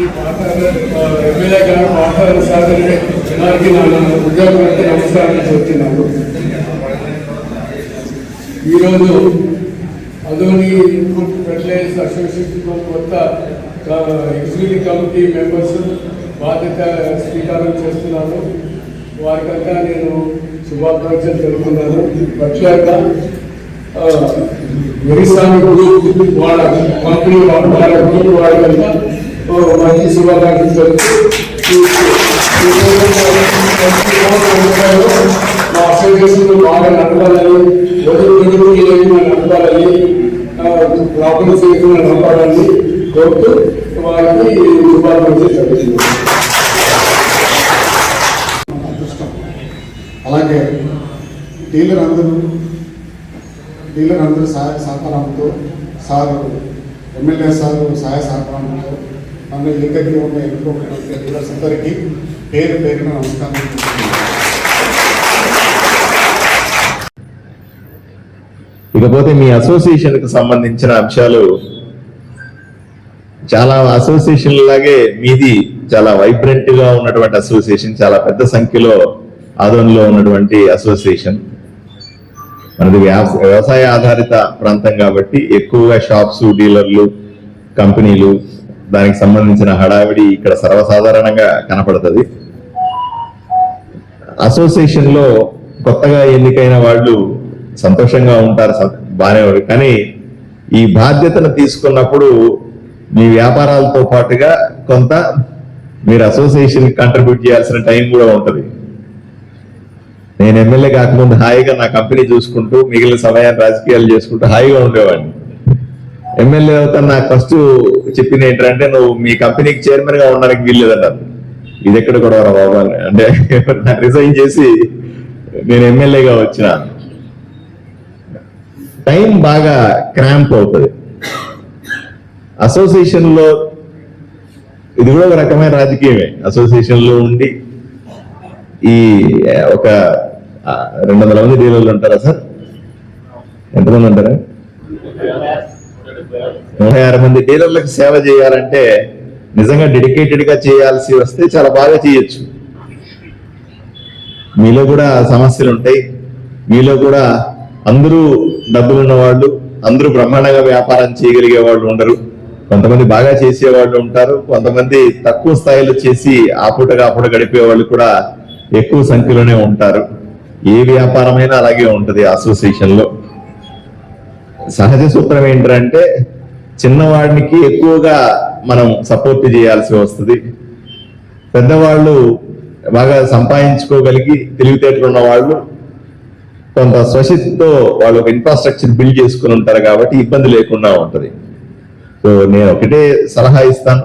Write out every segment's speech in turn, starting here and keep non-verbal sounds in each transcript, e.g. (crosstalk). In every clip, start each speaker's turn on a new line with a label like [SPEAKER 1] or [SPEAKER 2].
[SPEAKER 1] MLA గారు మాట్లాడిన సాధన వారికి నా ఉద్యోగులకు నమస్కారం చెప్తున్నాను ఈరోజు అదోని ఇన్పుట్ ఫెర్టిలైజర్స్ అసోసియేషన్ కొత్త ఎగ్జిక్యూటివ్ కమిటీ మెంబర్స్ బాధ్యత స్వీకారం చేస్తున్నాను వారికంతా నేను శుభాకాంక్షలు తెలుపుతున్నాను. ప్రత్యేకంగా వెరిసామి గ్రూప్ వాళ్ళ కంపెనీ వాళ్ళ గ్రూప్ వాళ్ళకంతా మంచి ఈ- మా అసోసియేషన్ బాగా నడపాలని ఒదురు ఒదురుకి లేకుండా నడపాలని ప్రాబ్లమ్ చేయకుండా నడపాలని కోరుతూ వారికి శుభాకాంక్షలు
[SPEAKER 2] అదృష్టం అలాగే డీలర్ అందరూ డీలర్ అందరూ సహాయ సహకారంతో సార్ ఎమ్మెల్యే సార్ సహాయ సహకారంతో నన్ను ఉన్న ఎన్నుకోబడిన డీలర్స్ అందరికీ పేరు పేరున నమస్కారం
[SPEAKER 3] ఇకపోతే మీ అసోసియేషన్కు సంబంధించిన అంశాలు చాలా అసోసియేషన్ లాగే మీది చాలా వైబ్రెంట్గా ఉన్నటువంటి అసోసియేషన్ చాలా పెద్ద సంఖ్యలో ఆదోన్లో ఉన్నటువంటి అసోసియేషన్. మనది వ్యవసాయ ఆధారిత ప్రాంతం కాబట్టి ఎక్కువగా షాప్స్ డీలర్లు కంపెనీలు దానికి సంబంధించిన హడావిడి ఇక్కడ సర్వసాధారణంగా కనపడుతుంది. అసోసియేషన్లో కొత్తగా ఎన్నికైన వాళ్ళు సంతోషంగా ఉంటారు స- బాగానే కానీ ఈ బాధ్యతను తీసుకున్నప్పుడు మీ వ్యాపారాలతో పాటుగా కొంత మీరు అసోసియేషన్ కంట్రిబ్యూట్ చేయాల్సిన టైం కూడా ఉంటుంది. నేను ఎమ్మెల్యే కాకముందు హాయిగా నా కంపెనీ చూసుకుంటూ మిగిలిన సమయాన్ని రాజకీయాలు చేసుకుంటూ హాయిగా ఉండేవాడిని. ఎమ్మెల్యే అవుతా నాకు ఫస్ట్ చెప్పింది ఏంటంటే నువ్వు మీ కంపెనీకి చైర్మన్గా ఉండడానికి వీల్లేదన్నారు. ఇది ఎక్కడ కూడా బాబు అంటే (laughs) రిజైన్ చేసి నేను ఎమ్మెల్యేగా వచ్చిన. టైం బాగా క్రాంప్ అవుతుంది. అసోసియేషన్లో ఇది కూడా ఒక రకమైన రాజకీయమే. అసోసియేషన్లో ఉండి ఈ ఒక రెండు వందల మంది డీలర్లు ఉంటారా సార్? ఎంతమంది ఉంటారా? నలభై ఆరు మంది డీలర్లకు సేవ చేయాలంటే నిజంగా డెడికేటెడ్గా చేయాల్సి వస్తే చాలా బాగా చేయొచ్చు. మీలో కూడా సమస్యలు ఉంటాయి. మీలో కూడా అందరూ డబ్బులు ఉన్నవాళ్ళు అందరూ బ్రహ్మాండంగా వ్యాపారం చేయగలిగే వాళ్ళు ఉండరు. కొంతమంది బాగా చేసే వాళ్ళు ఉంటారు. కొంతమంది తక్కువ స్థాయిలో చేసి ఆపూట కాపూట గడిపే వాళ్ళు కూడా ఎక్కువ సంఖ్యలోనే ఉంటారు. ఏ వ్యాపారమైనా అలాగే ఉంటది అసోసియేషన్లో సహజ సూత్రం ఏంటంటే చిన్నవాడికి ఎక్కువగా మనం సపోర్ట్ చేయాల్సి వస్తుంది. పెద్దవాళ్ళు బాగా సంపాదించుకోగలిగి తెలివితేటలు ఉన్న వాళ్ళు కొంత స్వశక్తితో వాళ్ళు ఒక ఇన్ఫ్రాస్ట్రక్చర్ బిల్డ్ చేసుకుని ఉంటారు కాబట్టి ఇబ్బంది లేకుండా ఉంటుంది. సో నేను ఒకటే సలహా ఇస్తాను.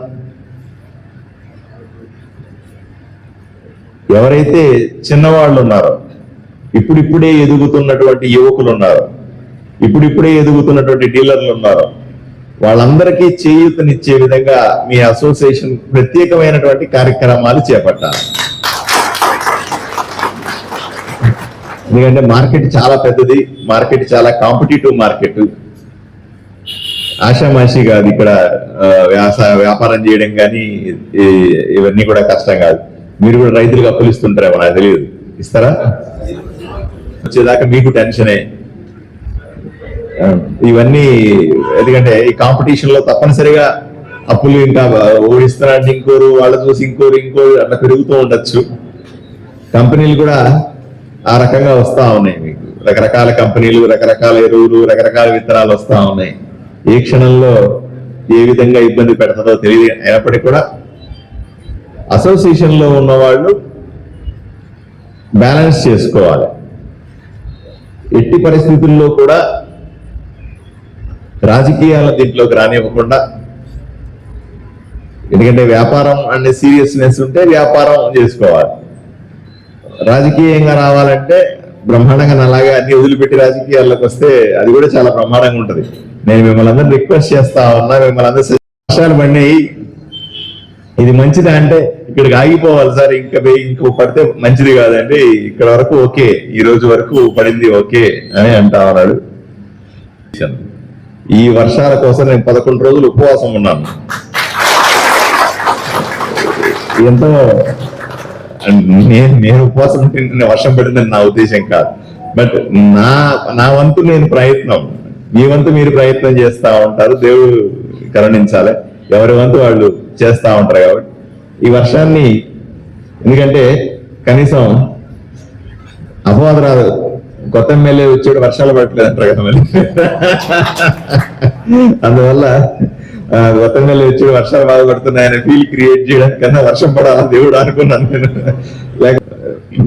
[SPEAKER 3] ఎవరైతే చిన్నవాళ్ళు ఉన్నారో ఇప్పుడిప్పుడే ఎదుగుతున్నటువంటి యువకులు ఉన్నారు ఇప్పుడిప్పుడే ఎదుగుతున్నటువంటి డీలర్లు ఉన్నారు వాళ్ళందరికీ చేయూతనిచ్చే విధంగా మీ అసోసియేషన్ ప్రత్యేకమైనటువంటి కార్యక్రమాలు చేపట్టాలి. ఎందుకంటే మార్కెట్ చాలా పెద్దది మార్కెట్ చాలా కాంపిటేటివ్ మార్కెట్. ఆషామాషి కాదు ఇక్కడ వ్యాసా వ్యవసాయ వ్యాపారం చేయడం కానీ ఇవన్నీ కూడా కష్టం కాదు. మీరు కూడా రైతులకు అప్పులు ఇస్తుంటారేమో నాకు తెలియదు. ఇస్తారా? వచ్చేదాకా మీకు టెన్షనే. ఇవన్నీ ఎందుకంటే ఈ కాంపిటీషన్లో తప్పనిసరిగా అప్పులు ఇంకా ఓడిస్తున్నాడు ఇంకోరు వాళ్ళు చూసి ఇంకోరు ఇంకోరు అట్లా పెరుగుతూ ఉండొచ్చు. కంపెనీలు కూడా ఆ రకంగా వస్తా ఉన్నాయి మీకు. రకరకాల కంపెనీలు రకరకాల ఎరువులు రకరకాల విత్తనాలు వస్తా ఉన్నాయి. ఏ క్షణంలో ఏ విధంగా ఇబ్బంది పెడతాదో తెలియదు. అయినప్పటికీ కూడా అసోసియేషన్లో ఉన్న వాళ్ళు బ్యాలెన్స్ చేసుకోవాలి. ఎట్టి పరిస్థితుల్లో కూడా రాజకీయాల దీంట్లోకి రానివ్వకుండా. ఎందుకంటే వ్యాపారం అనే సీరియస్నెస్ ఉంటే వ్యాపారం చేసుకోవాలి. రాజకీయంగా రావాలంటే బ్రహ్మాండంగా అలాగే అన్ని వదిలిపెట్టి రాజకీయాల్లోకి వస్తే అది కూడా చాలా బ్రహ్మాండంగా ఉంటుంది. నేను మిమ్మల్ని అందరూ రిక్వెస్ట్ చేస్తా ఉన్నా మిమ్మల్ని అందరూ వర్షాలు పడినాయి. ఇది మంచిదా అంటే ఇక్కడికి ఆగిపోవాలి సార్ ఇంకా పోయి ఇంకో పడితే మంచిది కాదండి. ఇక్కడ వరకు ఓకే ఈ రోజు వరకు పడింది ఓకే అని అంటా ఉన్నాడు. ఈ వర్షాల కోసం నేను పదకొండు రోజులు ఉపవాసం ఉన్నాను. ఎంతో నేను నేను ఉపవాసం ఉంటే వర్షం పడిందని నా ఉద్దేశం కాదు. బట్ నా నా వంతు నేను ప్రయత్నం. మీ వంతు మీరు ప్రయత్నం చేస్తా ఉంటారు. దేవుడు కరుణించాలి. ఎవరి వంతు వాళ్ళు చేస్తా ఉంటారు కాబట్టి. ఈ వర్షాన్ని ఎందుకంటే కనీసం అపవాదరాదు కొత్త ఎమ్మెల్యే వచ్చాడు వర్షాలు పడట్లేదు అంటారు కదా మళ్ళీ. అందువల్ల కొత్త ఎమ్మెల్యే వచ్చాడు వర్షాలు బాగా పడుతున్నాయని ఫీల్ క్రియేట్ చేయడానికి కన్నా వర్షం పడాలా దేవుడు అనుకున్నాను నేను. లేక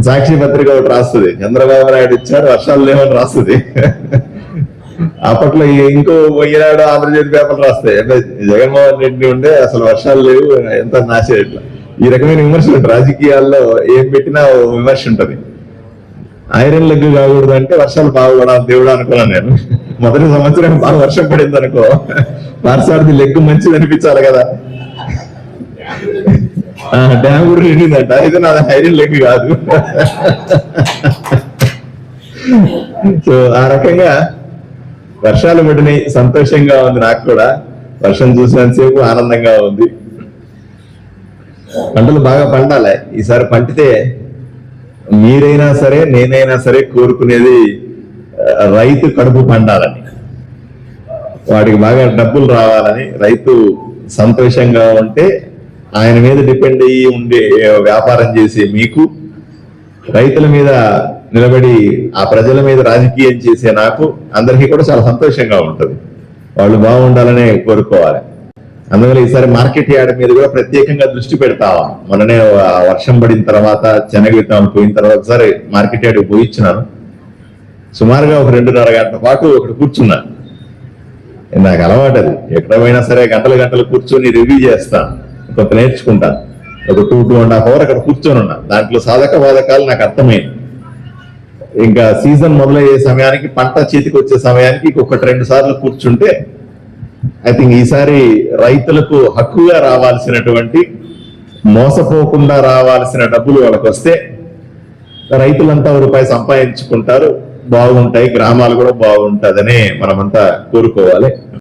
[SPEAKER 3] సాక్షి పత్రిక ఒకటి రాస్తుంది చంద్రబాబు నాయుడు ఇచ్చారు వర్షాలు లేవని రాస్తుంది. అప్పట్లో ఇంకో ఈనాడు ఆంధ్రజ్యోతి పేపర్లు రాస్తాయి. అంటే జగన్మోహన్ రెడ్డి ఉండే అసలు వర్షాలు లేవు ఎంత నాశ ఇట్లా. ఈ రకమైన విమర్శలు రాజకీయాల్లో ఏం పెట్టినా ఓ విమర్శ ఉంటది. ఐరన్ లెగ్ కాకూడదు అంటే వర్షాలు బాగుపడాలి దేవుడు అనుకున్నాను నేను. మొదటి సంవత్సరం బాగా వర్షం పడింది అనుకో. పార్సాడిది లెగ్ మంచిది అనిపించాలి కదా. డ్యామ్ కూడా నిండిందంట. ఇది నాది ఐరన్ లెగ్ కాదు. సో ఆ రకంగా వర్షాలు పడినాయి. సంతోషంగా ఉంది నాకు కూడా. వర్షం చూసినంతసేపు ఆనందంగా ఉంది. పంటలు బాగా పండాలి. ఈసారి పండితే మీరైనా సరే నేనైనా సరే కోరుకునేది రైతు కడుపు పండాలని. వాడికి బాగా డబ్బులు రావాలని రైతు సంతోషంగా ఉంటే ఆయన మీద డిపెండ్ అయ్యి ఉండే వ్యాపారం చేసే మీకు రైతుల మీద నిలబడి ఆ ప్రజల మీద రాజకీయం చేసే నాకు అందరికీ కూడా చాలా సంతోషంగా ఉంటుంది. వాళ్ళు బాగుండాలనే కోరుకోవాలి. అందువల్ల ఈసారి మార్కెట్ యార్డ్ మీద కూడా ప్రత్యేకంగా దృష్టి పెడతావా? మొన్ననే వర్షం పడిన తర్వాత శనగ విత్తనాలు పోయిన తర్వాత ఒకసారి మార్కెట్ యార్డ్ పోయిచ్చినాను సుమారుగా ఒక రెండున్నర గంటల పాటు ఒకటి కూర్చున్నాను నాకు అలవాటు అది. ఎక్కడ పోయినా సరే గంటలు గంటలు కూర్చొని రివ్యూ చేస్తాను కొంత నేర్చుకుంటాను ఒక two two and half hour అక్కడ కూర్చొని ఉన్నా. దాంట్లో సాధక బాధకాలు నాకు అర్థమైంది ఇంకా సీజన్ మొదలయ్యే సమయానికి పంట చేతికి వచ్చే సమయానికి ఇంకొకటి రెండు సార్లు కూర్చుంటే ఐ థింక్ ఈసారి రైతులకు హక్కుగా రావాల్సినటువంటి మోసపోకుండా రావాల్సిన డబ్బులు వాళ్ళకి వస్తే రైతులంతా రూపాయి సంపాదించుకుంటారు. బాగుంటాయి గ్రామాలు కూడా బాగుంటదని మనమంతా కోరుకోవాలి.